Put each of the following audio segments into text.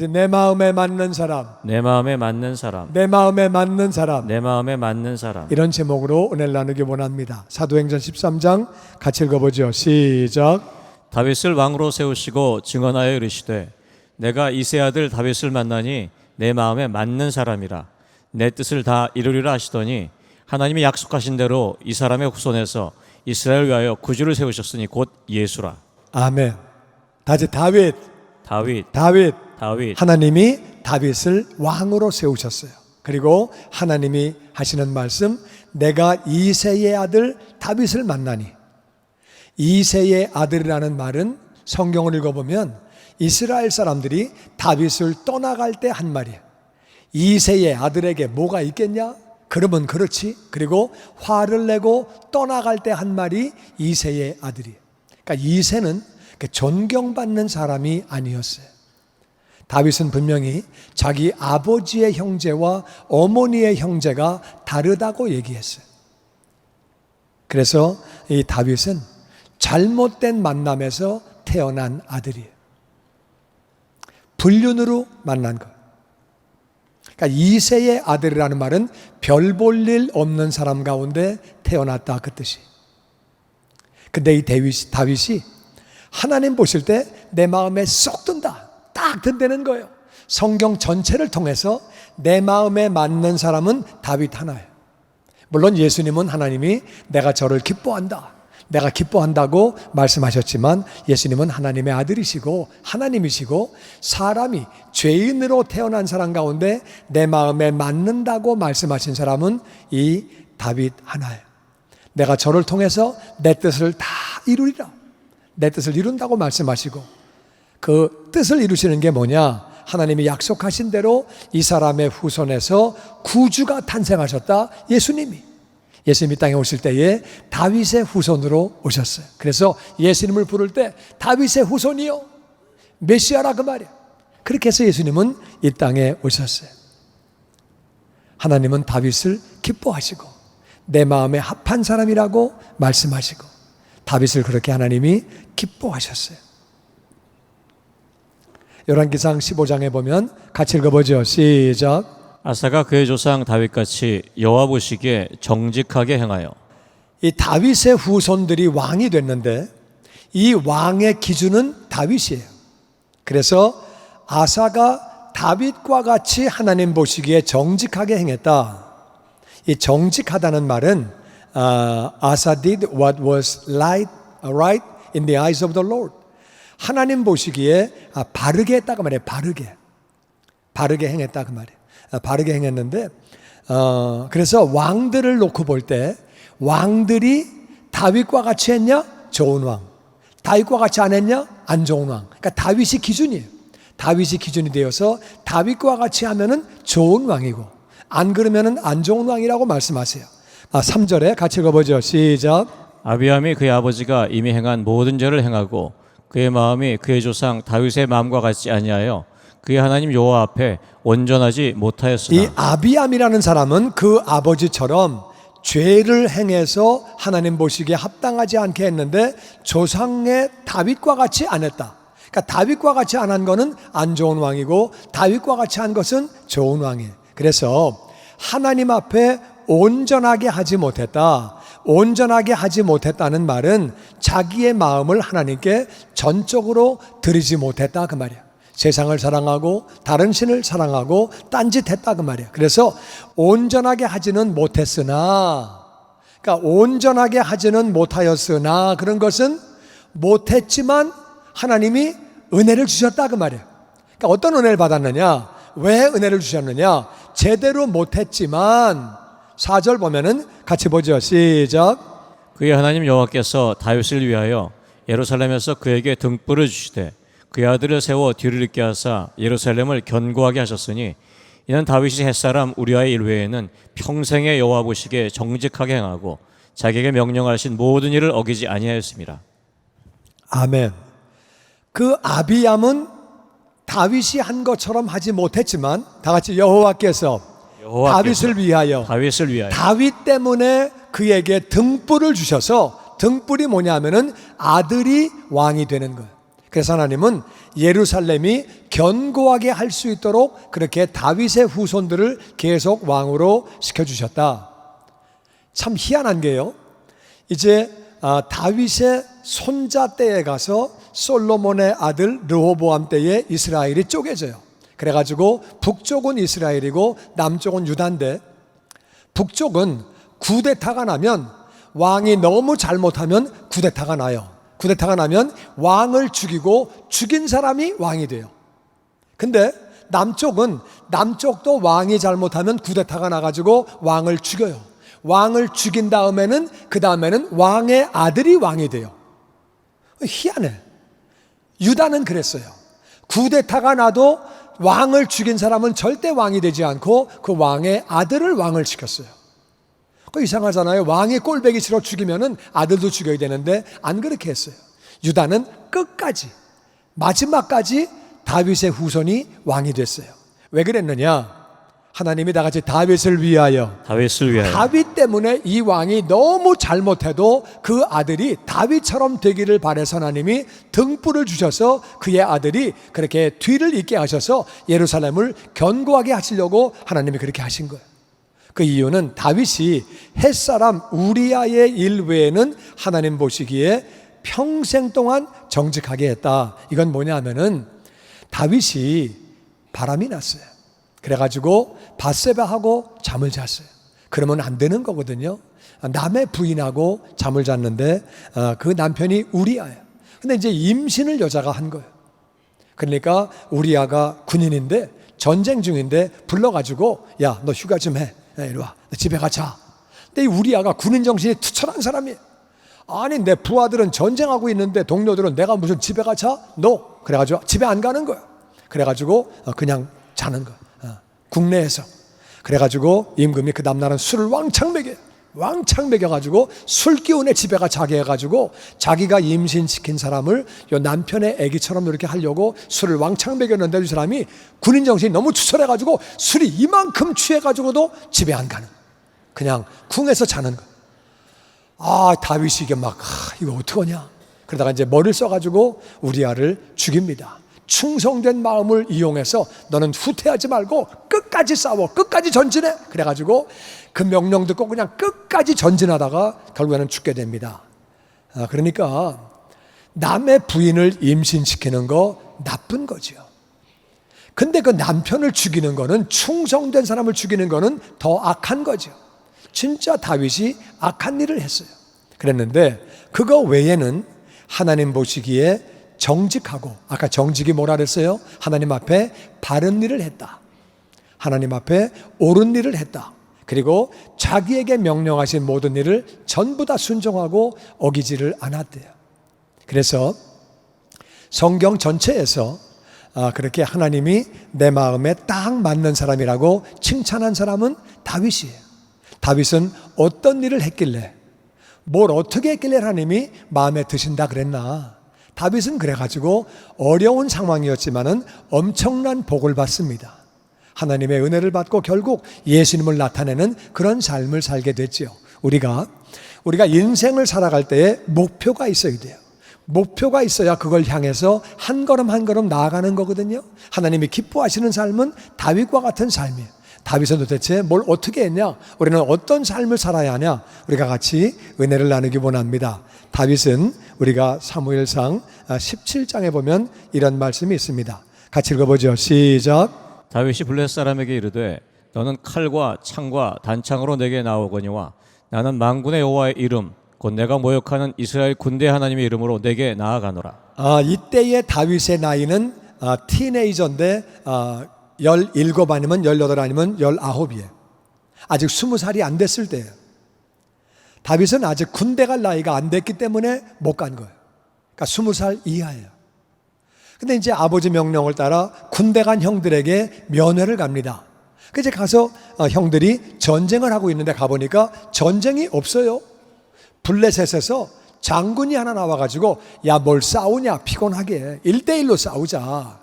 다시 내 마음에 맞는 사람, 내 마음에 맞는 사람, 내 마음에 맞는 사람. 내 마음에 맞는 사람. 이런 제목으로 은혜를 나누기 원합니다. 사도행전 13장 같이 읽어보죠. 시작. 다윗을 왕으로 세우시고 증언하여 이르시되 내가 이세 아들 다윗을 만나니 내 마음에 맞는 사람이라 내 뜻을 다 이루리라 하시더니 하나님이 약속하신 대로 이 사람의 후손에서 이스라엘 위하여 구주를 세우셨으니 곧 예수라 아멘. 다시 다윗, 다윗 다윗. 다윗 하나님이 다윗을 왕으로 세우셨어요. 그리고 하나님이 하시는 말씀, 내가 이세의 아들 다윗을 만나니. 이세의 아들이라는 말은 성경을 읽어보면 이스라엘 사람들이 다윗을 떠나갈 때 한 말이에요. 이세의 아들에게 뭐가 있겠냐? 그러면 그렇지. 그리고 화를 내고 떠나갈 때 한 말이 이세의 아들이에요. 그러니까 이세는 존경받는 사람이 아니었어요. 다윗은 분명히 자기 아버지의 형제와 어머니의 형제가 다르다고 얘기했어요. 그래서 이 다윗은 잘못된 만남에서 태어난 아들이에요. 불륜으로 만난 것. 그러니까 이세의 아들이라는 말은 별 볼 일 없는 사람 가운데 태어났다 그 뜻이. 근데 이 다윗, 다윗이 하나님 보실 때 내 마음에 쏙 든다. 딱 든다는 거예요. 성경 전체를 통해서 내 마음에 맞는 사람은 다윗 하나예요. 물론 예수님은 하나님이 내가 저를 기뻐한다. 내가 기뻐한다고 말씀하셨지만 예수님은 하나님의 아들이시고 하나님이시고 사람이 죄인으로 태어난 사람 가운데 내 마음에 맞는다고 말씀하신 사람은 이 다윗 하나예요. 내가 저를 통해서 내 뜻을 다 이루리라. 내 뜻을 이룬다고 말씀하시고 그 뜻을 이루시는 게 뭐냐? 하나님이 약속하신 대로 이 사람의 후손에서 구주가 탄생하셨다. 예수님이. 예수님이 땅에 오실 때에 다윗의 후손으로 오셨어요. 그래서 예수님을 부를 때 다윗의 후손이요. 메시아라 그 말이에요. 그렇게 해서 예수님은 이 땅에 오셨어요. 하나님은 다윗을 기뻐하시고 내 마음에 합한 사람이라고 말씀하시고 다윗을 그렇게 하나님이 기뻐하셨어요. 열왕기상 15장에 보면 같이 읽어보죠. 시작. 아사가 그의 조상 다윗같이 여호와 보시기에 정직하게 행하여 이 다윗의 후손들이 왕이 됐는데 이 왕의 기준은 다윗이에요. 그래서 아사가 다윗과 같이 하나님 보시기에 정직하게 행했다. 이 정직하다는 말은 아, 아사 did what was right, right in the eyes of the Lord. 하나님 보시기에 아, 바르게 했다 그 말이에요. 바르게. 바르게 행했다 그 말이에요. 아, 바르게 행했는데 어, 그래서 왕들을 놓고 볼 때 왕들이 다윗과 같이 했냐? 좋은 왕. 다윗과 같이 안 했냐? 안 좋은 왕. 그러니까 다윗이 기준이에요. 다윗이 기준이 되어서 다윗과 같이 하면은 좋은 왕이고 안 그러면은 안 좋은 왕이라고 말씀하세요. 아, 3절에 같이 읽어보죠. 시작. 아비함이 그의 아버지가 이미 행한 모든 죄를 행하고 그의 마음이 그의 조상 다윗의 마음과 같지 아니하여 그의 하나님 여호와 앞에 온전하지 못하였으나 이 아비암이라는 사람은 그 아버지처럼 죄를 행해서 하나님 보시기에 합당하지 않게 했는데 조상의 다윗과 같이 안 했다. 그러니까 다윗과 같이 안 한 거는 안 좋은 왕이고 다윗과 같이 한 것은 좋은 왕이에요. 그래서 하나님 앞에 온전하게 하지 못했다. 온전하게 하지 못했다는 말은 자기의 마음을 하나님께 전적으로 드리지 못했다 그 말이야. 세상을 사랑하고 다른 신을 사랑하고 딴짓했다 그 말이야. 그래서 온전하게 하지는 못했으나, 그러니까 온전하게 하지는 못하였으나 그런 것은 못했지만 하나님이 은혜를 주셨다 그 말이야. 그러니까 어떤 은혜를 받았느냐? 왜 은혜를 주셨느냐? 제대로 못했지만 4절 보면은 같이 보죠. 시작. 그의 하나님 여호와께서 다윗을 위하여 예루살렘에서 그에게 등불을 주시되 그의 아들을 세워 뒤를 잇게 하사 예루살렘을 견고하게 하셨으니 이는 다윗이 햇사람 우리아의 일 외에는 평생의 여호와 보시기에 정직하게 행하고 자기에게 명령하신 모든 일을 어기지 아니하였습니다. 아멘. 그 아비암은 다윗이 한 것처럼 하지 못했지만 다 같이 여호와께서 다윗을 위하여 다윗을 위하여 다윗 때문에 그에게 등불을 주셔서 등불이 뭐냐면은 아들이 왕이 되는 거예요. 그래서 하나님은 예루살렘이 견고하게 할 수 있도록 그렇게 다윗의 후손들을 계속 왕으로 시켜 주셨다. 참 희한한 게요. 이제 아, 다윗의 손자 때에 가서 솔로몬의 아들 르호보암 때에 이스라엘이 쪼개져요. 그래가지고 북쪽은 이스라엘이고 남쪽은 유다인데 북쪽은 구데타가 나면 왕이 너무 잘못하면 구데타가 나요. 구데타가 나면 왕을 죽이고 죽인 사람이 왕이 돼요. 근데 남쪽은 남쪽도 왕이 잘못하면 구데타가 나가지고 왕을 죽여요. 왕을 죽인 다음에는 그 다음에는 왕의 아들이 왕이 돼요. 희한해. 유다는 그랬어요. 구데타가 나도 왕을 죽인 사람은 절대 왕이 되지 않고 그 왕의 아들을 왕을 시켰어요. 그 이상하잖아요. 왕이 꼴배기 싫어 죽이면은 아들도 죽여야 되는데 안 그렇게 했어요. 유다는 끝까지 마지막까지 다윗의 후손이 왕이 됐어요. 왜 그랬느냐? 하나님이 다 같이 다윗을 위하여 다윗을 위하여 다윗 때문에 이 왕이 너무 잘못해도 그 아들이 다윗처럼 되기를 바래서 하나님이 등불을 주셔서 그의 아들이 그렇게 뒤를 잇게 하셔서 예루살렘을 견고하게 하시려고 하나님이 그렇게 하신 거예요. 그 이유는 다윗이 햇사람 우리아의 일 외에는 하나님 보시기에 평생 동안 정직하게 했다. 이건 뭐냐면은 다윗이 바람이 났어요. 그래가지고 바세바하고 잠을 잤어요. 그러면 안 되는 거거든요. 남의 부인하고 잠을 잤는데 어, 그 남편이 우리아예요. 근데 이제 임신을 여자가 한 거예요. 그러니까 우리아가 군인인데 전쟁 중인데 불러가지고 야 너 휴가 좀 해. 야, 이리 와. 너 집에 가자. 근데 이 우리아가 군인 정신이 투철한 사람이에요. 아니 내 부하들은 전쟁하고 있는데 동료들은 내가 무슨 집에 가자? 너 그래가지고 집에 안 가는 거야. 그래가지고 어, 그냥 자는. 어, 국내에서. 그래가지고 임금이 그 다음날은 술을 왕창 먹여. 왕창 먹여가지고 술 기운에 집에 가 자게 해가지고 자기가 임신시킨 사람을 요 남편의 아기처럼 이렇게 하려고 술을 왕창 먹였는데 이 사람이 군인 정신이 너무 추설해가지고 술이 이만큼 취해가지고도 집에 안 가는. 그냥 궁에서 자는 거. 아 다윗이 이게 막 아, 이거 어떡하냐 그러다가 이제 머리를 써가지고 우리아를 죽입니다 충성된 마음을 이용해서 너는 후퇴하지 말고 끝까지 싸워 끝까지 전진해. 그래가지고 그 명령 듣고 그냥 끝까지 전진하다가 결국에는 죽게 됩니다. 아, 그러니까 남의 부인을 임신시키는 거 나쁜 거죠 근데 그 남편을 죽이는 거는 충성된 사람을 죽이는 거는 더 악한 거죠 진짜 다윗이 악한 일을 했어요. 그랬는데 그거 외에는 하나님 보시기에 정직하고 아까 정직이 뭐라 그랬어요? 하나님 앞에 바른 일을 했다. 하나님 앞에 옳은 일을 했다. 그리고 자기에게 명령하신 모든 일을 전부 다 순종하고 어기지를 않았대요. 그래서 성경 전체에서 아, 그렇게 하나님이 내 마음에 딱 맞는 사람이라고 칭찬한 사람은 다윗이에요. 다윗은 어떤 일을 했길래 뭘 어떻게 했길래 하나님이 마음에 드신다 그랬나? 다윗은 그래가지고 어려운 상황이었지만은 엄청난 복을 받습니다. 하나님의 은혜를 받고 결국 예수님을 나타내는 그런 삶을 살게 됐지요. 우리가 우리가 인생을 살아갈 때에 목표가 있어야 돼요. 목표가 있어야 그걸 향해서 한 걸음 한 걸음 나아가는 거거든요. 하나님이 기뻐하시는 삶은 다윗과 같은 삶이에요. 다윗은 도대체 뭘 어떻게 했냐? 우리는 어떤 삶을 살아야 하냐? 우리가 같이 은혜를 나누기 원합니다. 다윗은 우리가 사무엘상 17장에 보면 이런 말씀이 있습니다. 같이 읽어보죠. 시작. 다윗이 블레 사람에게 이르되 너는 칼과 창과 단창으로 내게 나오거니와 나는 만군의 여호와의 이름 곧 내가 모욕하는 이스라엘 군대 하나님의 이름으로 내게 나아가노라. 아, 이때의 다윗의 나이는 아, 티네이저인데 아, 17 아니면 18 아니면 19이에요. 아직 20살이 안 됐을 때예요. 다윗은 아직 군대 갈 나이가 안 됐기 때문에 못 간 거예요. 그러니까 20살 이하예요. 근데 이제 아버지 명령을 따라 군대 간 형들에게 면회를 갑니다. 그 이제 가서 어, 형들이 전쟁을 하고 있는데 가보니까 전쟁이 없어요. 블레셋에서 장군이 하나 나와가지고 야 뭘 싸우냐 피곤하게 1대1로 싸우자.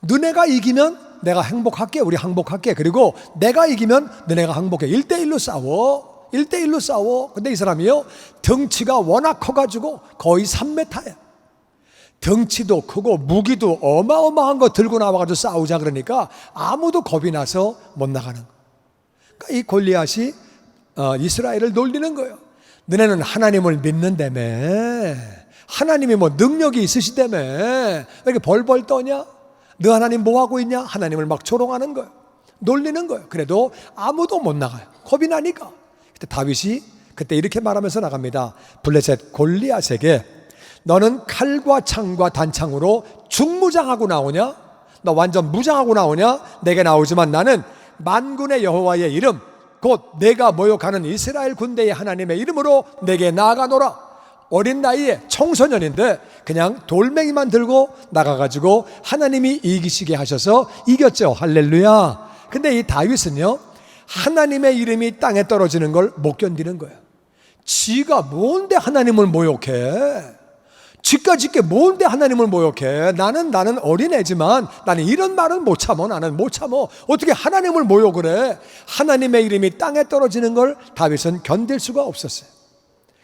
너네가 이기면 내가 행복할게 우리 항복할게 그리고 내가 이기면 너네가 항복해 1대1로 싸워 1대1로 싸워 근데 이 사람이요 덩치가 워낙 커가지고 거의 3m야 덩치도 크고 무기도 어마어마한 거 들고 나와가지고 싸우자 그러니까 아무도 겁이 나서 못 나가는 거. 그러니까 이 골리앗이 어, 이스라엘을 놀리는 거예요. 너네는 하나님을 믿는다며. 하나님이 뭐 능력이 있으시다며. 왜 이렇게 벌벌 떠냐? 너 하나님 뭐 하고 있냐? 하나님을 막 조롱하는 거예요. 놀리는 거예요. 그래도 아무도 못 나가요. 겁이 나니까. 그때 다윗이 그때 이렇게 말하면서 나갑니다. 블레셋 골리앗에게 너는 칼과 창과 단창으로 중무장하고 나오냐? 너 완전 무장하고 나오냐? 내게 나오지만 나는 만군의 여호와의 이름 곧 내가 모욕하는 이스라엘 군대의 하나님의 이름으로 내게 나아가노라. 어린 나이에 청소년인데 그냥 돌멩이만 들고 나가가지고 하나님이 이기시게 하셔서 이겼죠. 할렐루야. 근데 이 다윗은요, 하나님의 이름이 땅에 떨어지는 걸 못 견디는 거예요. 지가 뭔데 하나님을 모욕해? 지까짓게 뭔데 하나님을 모욕해? 나는 나는 어린애지만 나는 이런 말은 못 참어. 나는 못 참어. 어떻게 하나님을 모욕을 해? 하나님의 이름이 땅에 떨어지는 걸 다윗은 견딜 수가 없었어요.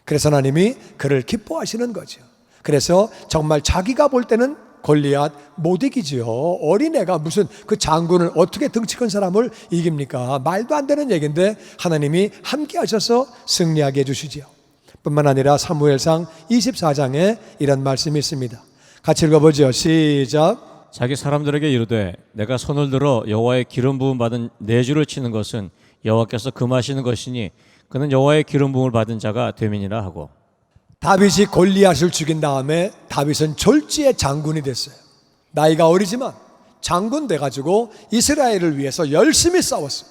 그래서 하나님이 그를 기뻐하시는 거죠. 그래서 정말 자기가 볼 때는 골리앗 못 이기지요. 어린애가 무슨 그 장군을 어떻게 덩치 큰 사람을 이깁니까? 말도 안 되는 얘기인데 하나님이 함께 하셔서 승리하게 해주시지요. 뿐만 아니라 사무엘상 24장에 이런 말씀이 있습니다. 같이 읽어보죠. 시작. 자기 사람들에게 이르되 내가 손을 들어 여호와의 기름 부음 받은 네 줄을 치는 것은 여호와께서 금하시는 것이니 그는 여호와의 기름 부음을 받은 자가 되민이라 하고 다윗이 골리앗을 죽인 다음에 다윗은 졸지의 장군이 됐어요. 나이가 어리지만 장군 돼가지고 이스라엘을 위해서 열심히 싸웠어요.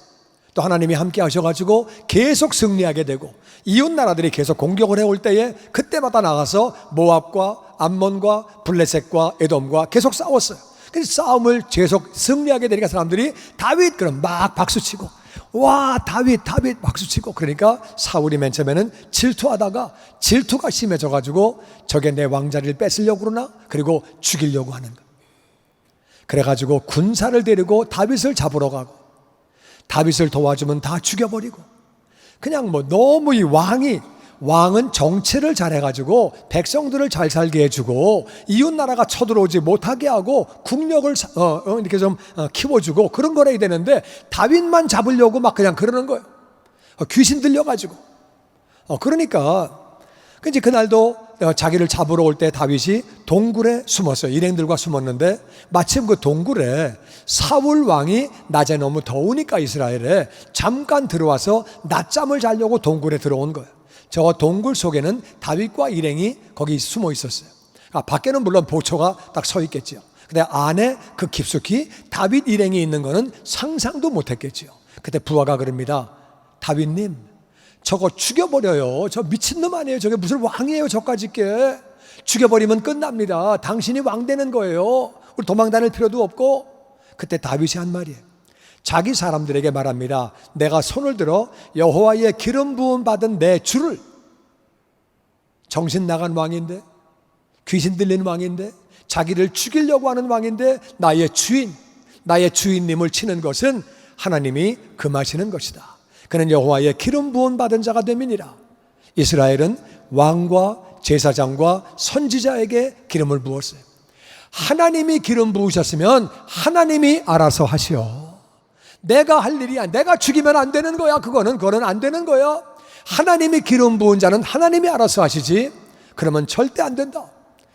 또 하나님이 함께 하셔가지고 계속 승리하게 되고 이웃 나라들이 계속 공격을 해올 때에 그때마다 나가서 모압과 암몬과 블레셋과 에돔과 계속 싸웠어요. 그래서 싸움을 계속 승리하게 되니까 사람들이 다윗 그럼 막 박수치고 와 다윗 다윗 박수치고 그러니까 사울이 맨 처음에는 질투하다가 질투가 심해져 가지고 저게 내 왕자리를 뺏으려고 그러나 그리고 죽이려고 하는 거. 그래 가지고 군사를 데리고 다윗을 잡으러 가고 다윗을 도와주면 다 죽여버리고 그냥 뭐 너무 이 왕이 왕은 정치를 잘해가지고 백성들을 잘 살게 해주고 이웃 나라가 쳐들어오지 못하게 하고 국력을 사- 어, 어, 이렇게 좀 어, 키워주고 그런 거래야 되는데 다윗만 잡으려고 막 그냥 그러는 거예요. 어, 귀신 들려가지고. 어, 그러니까 그 이제 그날도 어, 자기를 잡으러 올 때 다윗이 동굴에 숨었어요. 일행들과 숨었는데 마침 그 동굴에 사울 왕이 낮에 너무 더우니까 이스라엘에 잠깐 들어와서 낮잠을 자려고 동굴에 들어온 거예요. 저 동굴 속에는 다윗과 일행이 거기 숨어 있었어요. 아, 밖에는 물론 보초가 딱 서 있겠죠. 근데 안에 그 깊숙이 다윗 일행이 있는 거는 상상도 못 했겠죠. 그때 부하가 그럽니다. 다윗님, 저거 죽여버려요. 저 미친놈 아니에요. 저게 무슨 왕이에요. 저까지 게. 죽여버리면 끝납니다. 당신이 왕 되는 거예요. 우리 도망 다닐 필요도 없고. 그때 다윗이 한 말이에요. 자기 사람들에게 말합니다. 내가 손을 들어 여호와의 기름 부음 받은 내 주를 정신 나간 왕인데 귀신 들린 왕인데 자기를 죽이려고 하는 왕인데 나의 주인 나의 주인님을 치는 것은 하나님이 금하시는 것이다. 그는 여호와의 기름 부음 받은 자가 됨이니라. 이스라엘은 왕과 제사장과 선지자에게 기름을 부었어요. 하나님이 기름 부으셨으면 하나님이 알아서 하시오. 내가 할 일이 야. 내가 죽이면 안 되는 거야. 그거는 그거는 안 되는 거야. 하나님이 기름 부은 자는 하나님이 알아서 하시지. 그러면 절대 안 된다.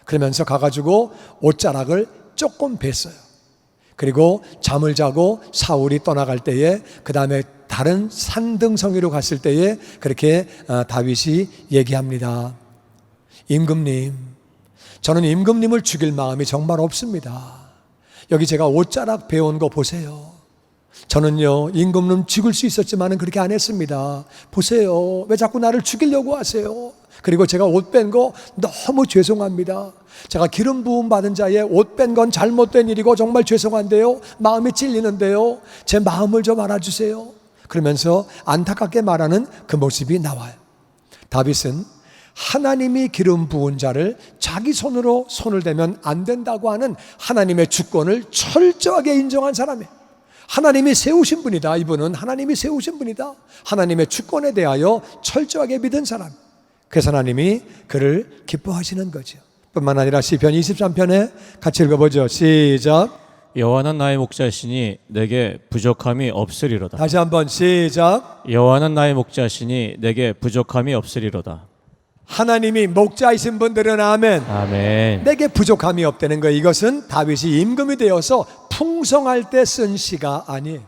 그러면서 가가지고 옷자락을 조금 뺐어요. 그리고 잠을 자고 사울이 떠나갈 때에 그 다음에 다른 산등성이로 갔을 때에 그렇게 어, 다윗이 얘기합니다. 임금님, 저는 임금님을 죽일 마음이 정말 없습니다. 여기 제가 옷자락 배운 거 보세요. 저는요, 임금님 죽을 수 있었지만은 그렇게 안 했습니다. 보세요. 왜 자꾸 나를 죽이려고 하세요? 그리고 제가 옷 뺀 거 너무 죄송합니다. 제가 기름 부음 받은 자의 옷 뺀 건 잘못된 일이고 정말 죄송한데요. 마음이 찔리는데요. 제 마음을 좀 알아주세요. 그러면서 안타깝게 말하는 그 모습이 나와요. 다윗은 하나님이 기름 부은 자를 자기 손으로 손을 대면 안 된다고 하는 하나님의 주권을 철저하게 인정한 사람이에요. 하나님이 세우신 분이다. 이분은 하나님이 세우신 분이다. 하나님의 주권에 대하여 철저하게 믿은 사람. 그래서 하나님이 그를 기뻐하시는 거죠. 뿐만 아니라 시편 23편에 같이 읽어보죠. 시작. 여호와는 나의 목자시니 내게 부족함이 없으리로다. 다시 한번 시작. 여호와는 나의 목자시니 내게 부족함이 없으리로다. 하나님이 목자이신 분들은 아멘. 아멘. 내게 부족함이 없다는 거예요. 이것은 다윗이 임금이 되어서 풍성할 때 쓴 시가 아니에요.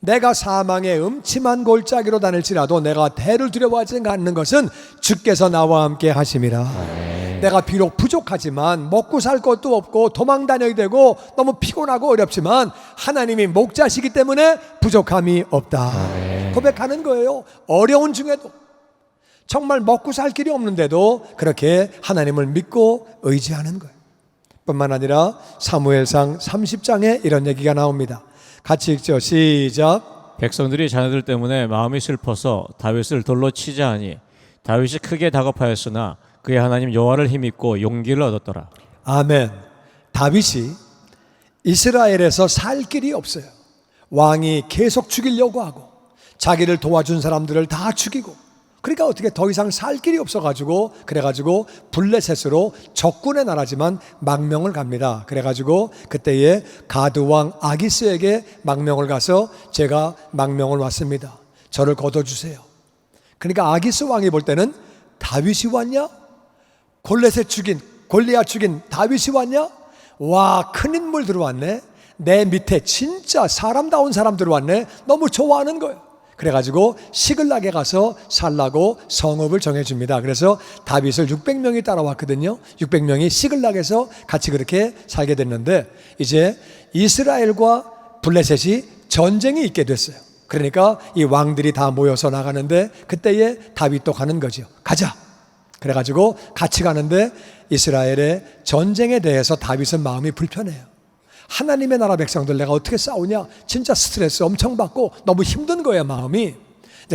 내가 사망의 음침한 골짜기로 다닐지라도 내가 대를 두려워하지 않는 것은 주께서 나와 함께 하심이라. 내가 비록 부족하지만 먹고 살 것도 없고 도망 다녀야 되고 너무 피곤하고 어렵지만 하나님이 목자시기 때문에 부족함이 없다. 고백하는 거예요. 어려운 중에도 정말 먹고 살 길이 없는데도 그렇게 하나님을 믿고 의지하는 거예요. 뿐만 아니라 사무엘상 30장에 이런 얘기가 나옵니다. 같이 읽죠. 시작. 백성들이 자녀들 때문에 마음이 슬퍼서 다윗을 돌로 치자 하니 다윗이 크게 다급하였으나 그의 하나님 여호와를 힘입고 용기를 얻었더라. 아멘. 다윗이 이스라엘에서 살 길이 없어요. 왕이 계속 죽이려고 하고 자기를 도와준 사람들을 다 죽이고 그러니까 어떻게 더 이상 살 길이 없어가지고 그래가지고 블레셋으로 적군의 나라지만 망명을 갑니다. 그래가지고 그때에 가드 왕 아기스에게 망명을 가서 제가 망명을 왔습니다. 저를 걷어주세요. 그러니까 아기스 왕이 볼 때는 다윗이 왔냐? 골렛에 죽인 골리앗 죽인 다윗이 왔냐? 와, 큰 인물 들어왔네. 내 밑에 진짜 사람다운 사람 들어왔네. 너무 좋아하는 거예요. 그래가지고 시글락에 가서 살라고 성읍을 정해줍니다. 그래서 다윗을 600명이 따라왔거든요. 600명이 시글락에서 같이 그렇게 살게 됐는데 이제 이스라엘과 블레셋이 전쟁이 있게 됐어요. 그러니까 이 왕들이 다 모여서 나가는데 그때에 다윗도 가는 거죠. 가자. 그래가지고 같이 가는데 이스라엘의 전쟁에 대해서 다윗은 마음이 불편해요. 하나님의 나라 백성들 내가 어떻게 싸우냐? 진짜 스트레스 엄청 받고 너무 힘든 거예요, 마음이.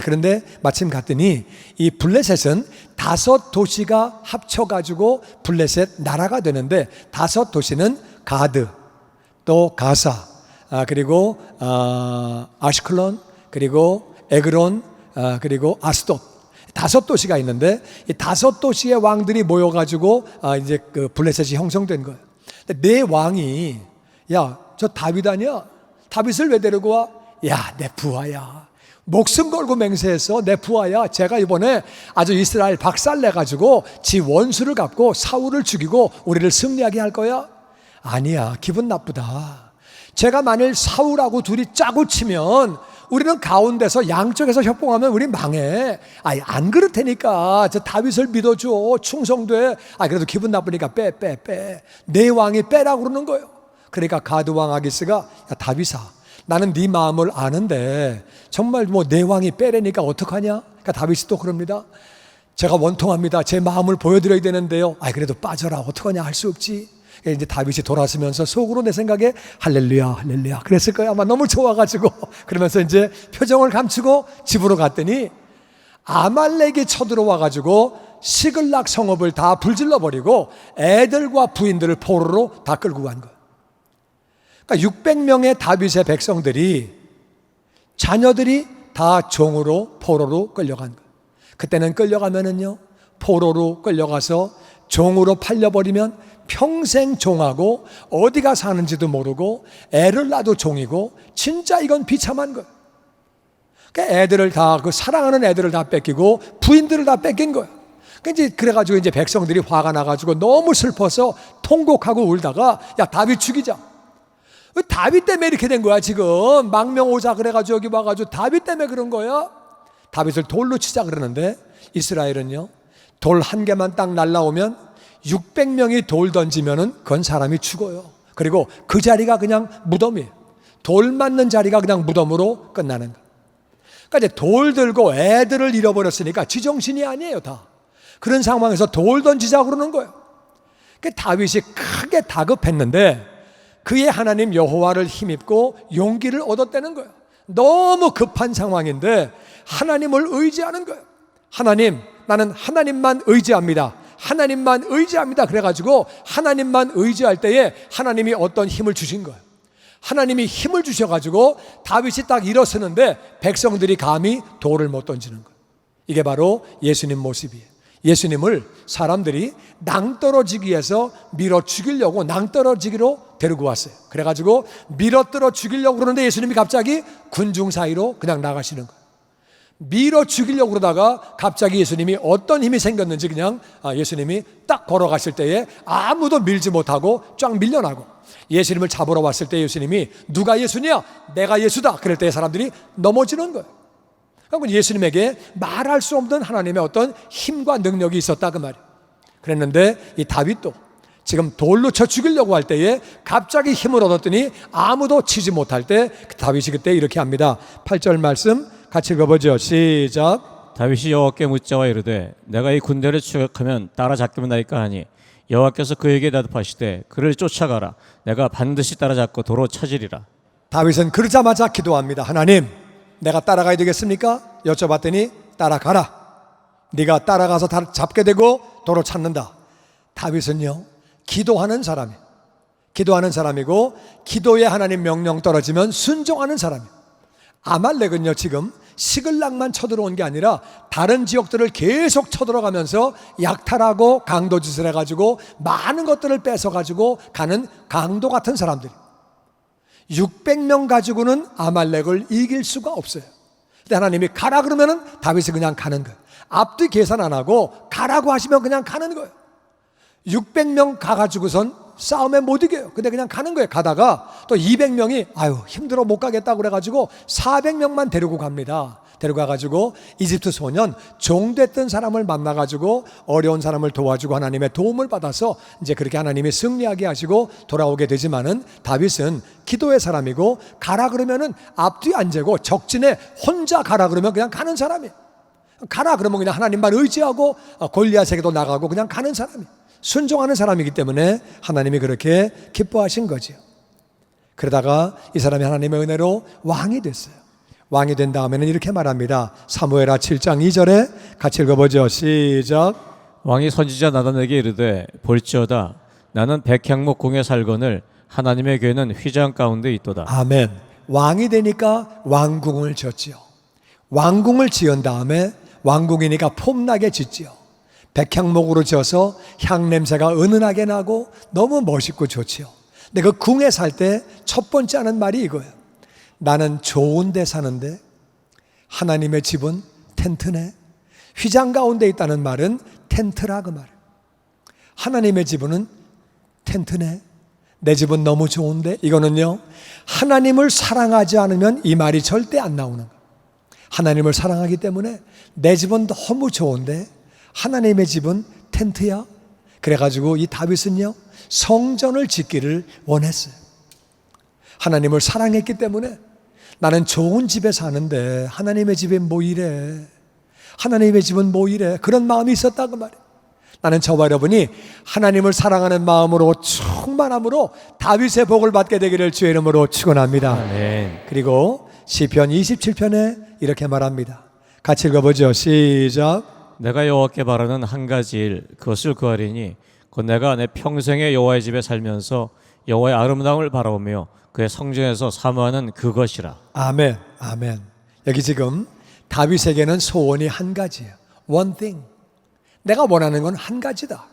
그런데 마침 갔더니 이 블레셋은 다섯 도시가 합쳐가지고 블레셋 나라가 되는데 다섯 도시는 가드, 또 가사, 아, 그리고 아, 아시클론, 그리고 에그론, 아, 그리고 아스돗. 다섯 도시가 있는데 이 다섯 도시의 왕들이 모여가지고 아, 이제 그 블레셋이 형성된 거예요. 내 왕이 야, 저 다윗 아니야? 다윗을 왜 데리고 와? 야, 내 부하야. 목숨 걸고 맹세해서 내 부하야. 제가 이번에 아주 이스라엘 박살 내 가지고 지 원수를 갚고 사울을 죽이고 우리를 승리하게 할 거야? 아니야. 기분 나쁘다. 제가 만일 사울하고 둘이 짜고 치면 우리는 가운데서 양쪽에서 협봉하면 우리 망해. 아니, 안 그럴 테니까. 저 다윗을 믿어줘. 충성돼. 아, 그래도 기분 나쁘니까 빼, 빼, 빼. 내 왕이 빼라고 그러는 거예요. 그러니까 가드 왕 아기스가 야, 다윗아 나는 네 마음을 아는데 정말 뭐 내 왕이 빼래니까 어떡하냐? 그러니까 다윗이 또 그럽니다. 제가 원통합니다. 제 마음을 보여드려야 되는데요. 아 그래도 빠져라. 어떡하냐 할 수 없지. 이제 다윗이 돌아서면서 속으로 내 생각에 할렐루야 할렐루야 그랬을 거야 아마 너무 좋아가지고 그러면서 이제 표정을 감추고 집으로 갔더니 아말렉이 쳐들어와가지고 시글락 성읍을 다 불질러 버리고 애들과 부인들을 포로로 다 끌고 간 거야. 그러니까 600명의 다윗의 백성들이 자녀들이 다 종으로 포로로 끌려간 거예요. 그때는 끌려가면은요 포로로 끌려가서 종으로 팔려버리면 평생 종하고 어디가 사는지도 모르고 애를 낳아도 종이고 진짜 이건 비참한 거예요. 그러니까 애들을 다 그 사랑하는 애들을 다 뺏기고 부인들을 다 뺏긴 거예요. 그러니까 이제 그래가지고 이제 백성들이 화가 나가지고 너무 슬퍼서 통곡하고 울다가 야 다윗 죽이자. 다윗 때문에 이렇게 된 거야 지금? 망명 오자 그래가지고 여기 와가지고 다윗 때문에 그런 거야? 다윗을 돌로 치자 그러는데 이스라엘은요 돌 한 개만 딱 날라오면 600명이 돌 던지면은 그건 사람이 죽어요. 그리고 그 자리가 그냥 무덤이에요. 돌 맞는 자리가 그냥 무덤으로 끝나는 거 그러니까 이제 돌 들고 애들을 잃어버렸으니까 지정신이 아니에요 다. 그런 상황에서 돌 던지자 그러는 거예요. 그 다윗이 크게 다급했는데 그의 하나님 여호와를 힘입고 용기를 얻었다는 거예요. 너무 급한 상황인데 하나님을 의지하는 거예요. 하나님, 나는 하나님만 의지합니다. 하나님만 의지합니다. 그래가지고 하나님만 의지할 때에 하나님이 어떤 힘을 주신 거예요. 하나님이 힘을 주셔가지고 다윗이 딱 일어서는데 백성들이 감히 돌을 못 던지는 거예요. 이게 바로 예수님 모습이에요. 예수님을 사람들이 낭떠러지기 위해서 밀어 죽이려고 낭떠러지기로 데리고 왔어요. 그래가지고 밀어뜯어 죽이려고 그러는데 예수님이 갑자기 군중 사이로 그냥 나가시는 거예요. 밀어 죽이려고 그러다가 갑자기 예수님이 어떤 힘이 생겼는지 그냥 아, 예수님이 딱 걸어갔을 때에 아무도 밀지 못하고 쫙 밀려나고 예수님을 잡으러 왔을 때 예수님이 누가 예수냐? 내가 예수다. 그럴 때 사람들이 넘어지는 거예요. 그러면 예수님에게 말할 수 없는 하나님의 어떤 힘과 능력이 있었다 그 말이에요. 그랬는데 이 다윗도 지금 돌로 쳐 죽이려고 할 때에 갑자기 힘을 얻었더니 아무도 치지 못할 때 다윗이 그때 이렇게 합니다. 8절 말씀 같이 읽어보죠. 시작. 다윗이 여호와께 묻자와 이르되 내가 이 군대를 추격하면 따라잡기만 나이까 하니 여호와께서 그에게 대답하시되 그를 쫓아가라 내가 반드시 따라잡고 도로 찾으리라 다윗은 그러자마자 기도합니다. 하나님, 내가 따라가야 되겠습니까? 여쭤봤더니 따라가라. 네가 따라가서 다 잡게 되고 도로 찾는다. 다윗은요, 기도하는 사람이 기도하는 사람이고 기도에 하나님 명령 떨어지면 순종하는 사람이에요. 아말렉은요 지금 시글락만 쳐들어온 게 아니라 다른 지역들을 계속 쳐들어가면서 약탈하고 강도 짓을 해가지고 많은 것들을 뺏어가지고 가는 강도 같은 사람들. 600명 가지고는 아말렉을 이길 수가 없어요. 근데 하나님이 가라 그러면은 다윗이 그냥 가는 거예요. 앞뒤 계산 안 하고 가라고 하시면 그냥 가는 거예요. 600명 가가지고선 싸움에 못 이겨요. 근데 그냥 가는 거예요. 가다가 또 200명이 아유 힘들어 못 가겠다고 그래가지고 400명만 데리고 갑니다. 데려가가지고 이집트 소년 종됐던 사람을 만나가지고 어려운 사람을 도와주고 하나님의 도움을 받아서 이제 그렇게 하나님이 승리하게 하시고 돌아오게 되지만은 다윗은 기도의 사람이고 가라 그러면은 앞뒤 안 재고 적진에 혼자 가라 그러면 그냥 가는 사람이에요. 가라 그러면 그냥 하나님만 의지하고 어, 골리앗에게도 나가고 그냥 가는 사람이 순종하는 사람이기 때문에 하나님이 그렇게 기뻐하신 거지요. 그러다가 이 사람이 하나님의 은혜로 왕이 됐어요. 왕이 된 다음에는 이렇게 말합니다. 사무엘하 7장 2절에 같이 읽어보죠. 시작. 왕이 선지자 나단에게 이르되 볼지어다 나는 백향목 궁에 살거늘 하나님의 교회는 휘장 가운데 있도다 아멘. 왕이 되니까 왕궁을 지었지요. 왕궁을 지은 다음에 왕궁이니까 폼나게 짓지요. 백향목으로 지어서 향 냄새가 은은하게 나고 너무 멋있고 좋지요. 근데 그 궁에 살 때 첫 번째 하는 말이 이거예요. 나는 좋은 데 사는데 하나님의 집은 텐트네. 휘장 가운데 있다는 말은 텐트라 그 말. 하나님의 집은 텐트네. 내 집은 너무 좋은데 이거는요. 하나님을 사랑하지 않으면 이 말이 절대 안 나오는 거예요. 하나님을 사랑하기 때문에 내 집은 너무 좋은데 하나님의 집은 텐트야. 그래가지고 이 다윗은요 성전을 짓기를 원했어요. 하나님을 사랑했기 때문에 나는 좋은 집에 사는데 하나님의 집에 뭐 이래? 하나님의 집은 뭐 이래? 그런 마음이 있었다 그 말이에요. 나는 저와 여러분이 하나님을 사랑하는 마음으로 충만함으로 다윗의 복을 받게 되기를 주의 이름으로 축원합니다. 아멘 그리고 시편 27편에 이렇게 말합니다. 같이 읽어보죠. 시작. 내가 여호와께 바라는 한 가지 일 그것을 구하리니 곧 내가 내 평생에 여호와의 집에 살면서 여호와의 아름다움을 바라오며 그의 성전에서 사모하는 그것이라 아멘. 아멘. 여기 지금 다윗에게는 소원이 한 가지예요. One thing. 내가 원하는 건 한 가지다.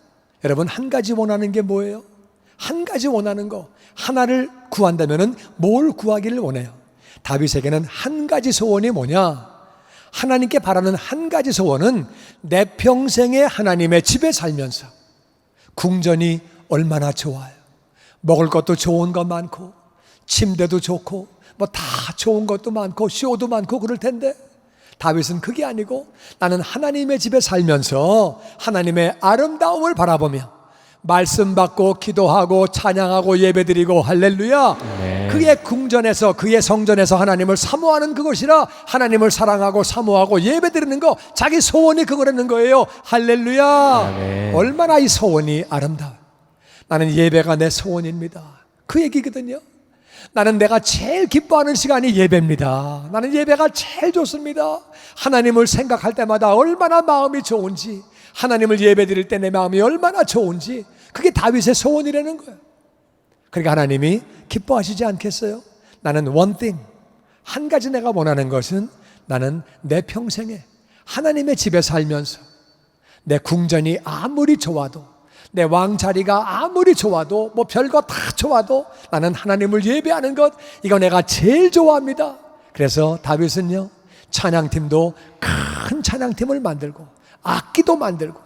여러분 한 가지 원하는 게 뭐예요? 한 가지 원하는 거 하나를 구한다면은 뭘 구하기를 원해요? 다윗에게는 한 가지 소원이 뭐냐? 하나님께 바라는 한 가지 소원은 내 평생에 하나님의 집에 살면서 궁전이 얼마나 좋아요. 먹을 것도 좋은 거 많고 침대도 좋고 뭐 다 좋은 것도 많고 쇼도 많고 그럴 텐데 다윗은 그게 아니고 나는 하나님의 집에 살면서 하나님의 아름다움을 바라보며 말씀 받고 기도하고 찬양하고 예배드리고 할렐루야. 네. 그의 궁전에서 그의 성전에서 하나님을 사모하는 그것이라 하나님을 사랑하고 사모하고 예배드리는 거 자기 소원이 그거라는 거예요. 할렐루야. 아멘. 얼마나 이 소원이 아름다워. 나는 예배가 내 소원입니다. 그 얘기거든요. 나는 내가 제일 기뻐하는 시간이 예배입니다. 나는 예배가 제일 좋습니다. 하나님을 생각할 때마다 얼마나 마음이 좋은지, 하나님을 예배 드릴 때 내 마음이 얼마나 좋은지, 그게 다윗의 소원이라는 거예요. 그러니까 하나님이 기뻐하시지 않겠어요? 나는 one thing. 한 가지 내가 원하는 것은 나는 내 평생에 하나님의 집에 살면서 내 궁전이 아무리 좋아도 내 왕자리가 아무리 좋아도 뭐 별거 다 좋아도 나는 하나님을 예배하는 것 이거 내가 제일 좋아합니다. 그래서 다윗은요 찬양팀도 큰 찬양팀을 만들고 악기도 만들고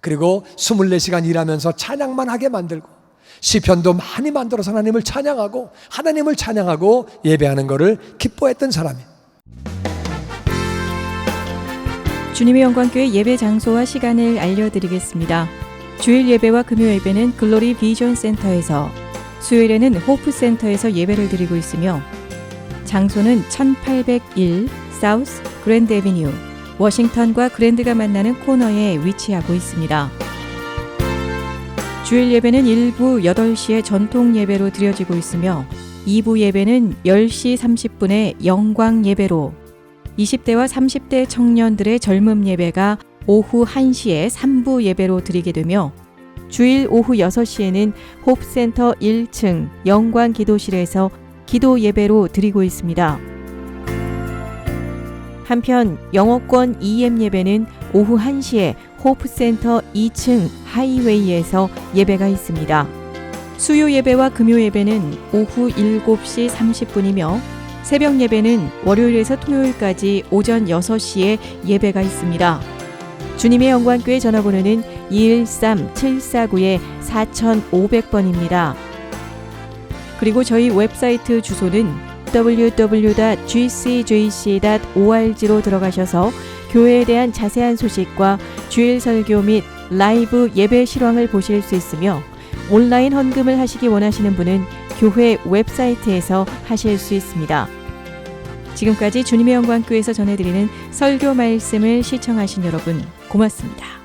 그리고 24시간 일하면서 찬양만 하게 만들고 시편도 많이 만들어서 하나님을 찬양하고 하나님을 찬양하고 예배하는 것을 기뻐했던 사람이에요. 주님의 영광교회 예배 장소와 시간을 알려드리겠습니다. 주일 예배와 금요 예배는 글로리 비전 센터에서, 수요일에는 호프 센터에서 예배를 드리고 있으며, 장소는 1801 사우스 그랜드 에비뉴, 워싱턴과 그랜드가 만나는 코너에 위치하고 있습니다. 주일 예배는 1부 8시에 전통 예배로 드려지고 있으며, 2부 예배는 10시 30분에 영광 예배로 20대와 30대 청년들의 젊음 예배가 오후 1시에 3부 예배로 드리게 되며 주일 오후 6시에는 홉센터 1층 영광 기도실에서 기도 예배로 드리고 있습니다. 한편 영어권 EM 예배는 오후 1시에 호프센터 2층 하이웨이에서 예배가 있습니다. 수요 예배와 금요 예배는 오후 7시 30분이며 새벽 예배는 월요일에서 토요일까지 오전 6시에 예배가 있습니다. 주님의 영광교회 전화번호는 213-749-4500번입니다. 그리고 저희 웹사이트 주소는 www.gcjc.org로 들어가셔서 교회에 대한 자세한 소식과 주일 설교 및 라이브 예배 실황을 보실 수 있으며 온라인 헌금을 하시기 원하시는 분은 교회 웹사이트에서 하실 수 있습니다. 지금까지 주님의 영광교회에서 전해드리는 설교 말씀을 시청하신 여러분 고맙습니다.